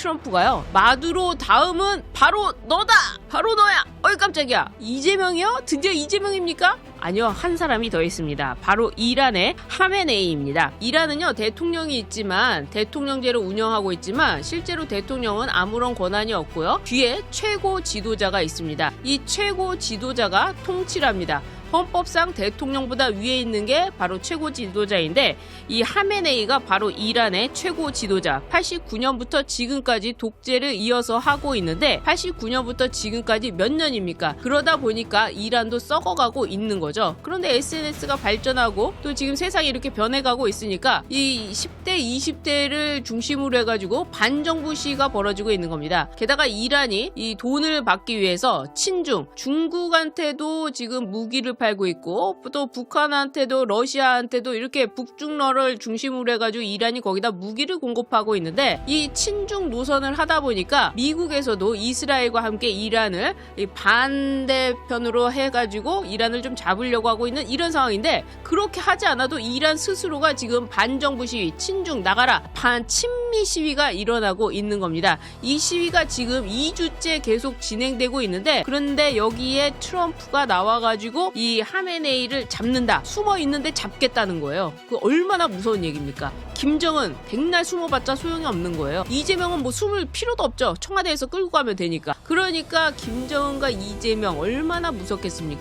트럼프가요. 마두로 다음은 바로 너다. 바로 너야. 어이 깜짝이야. 이재명이요? 드디어 이재명입니까? 아니요, 한 사람이 더 있습니다. 바로 이란의 하메네이입니다. 이란은요, 대통령이 있지만, 대통령제를 운영하고 있지만, 실제로 대통령은 아무런 권한이 없고요. 뒤에 최고 지도자가 있습니다. 이 최고 지도자가 통치를 합니다. 헌법상 대통령보다 위에 있는 게 바로 최고 지도자인데 이 하메네이가 바로 이란의 최고 지도자 89년부터 지금까지 독재를 이어서 하고 있는데 89년부터 지금까지 몇 년입니까? 그러다 보니까 이란도 썩어가고 있는 거죠. 그런데 SNS가 발전하고 또 지금 세상이 이렇게 변해가고 있으니까 이 10대, 20대를 중심으로 해가지고 반정부 시가 벌어지고 있는 겁니다. 게다가 이란이 이 돈을 받기 위해서 친중, 중국한테도 지금 무기를 팔고 있고 또 북한한테도 러시아한테도 이렇게 북중러를 중심으로 해가지고 이란이 거기다 무기를 공급하고 있는데 이 친중 노선을 하다 보니까 미국에서도 이스라엘과 함께 이란을 이 반대편으로 해가지고 이란을 좀 잡으려고 하고 있는 이런 상황인데 그렇게 하지 않아도 이란 스스로가 지금 반정부 시위, 친중 나가라, 반 친미 시위가 일어나고 있는 겁니다. 이 시위가 지금 2주째 계속 진행되고 있는데 그런데 여기에 트럼프가 나와가지고 이 하메네이를 잡는다, 숨어 있는데 잡겠다는 거예요. 그 얼마나 무서운 얘기입니까? 김정은 백날 숨어봤자 소용이 없는 거예요. 이재명은 뭐 숨을 필요도 없죠. 청와대에서 끌고 가면 되니까. 그러니까 김정은과 이재명 얼마나 무섭겠습니까?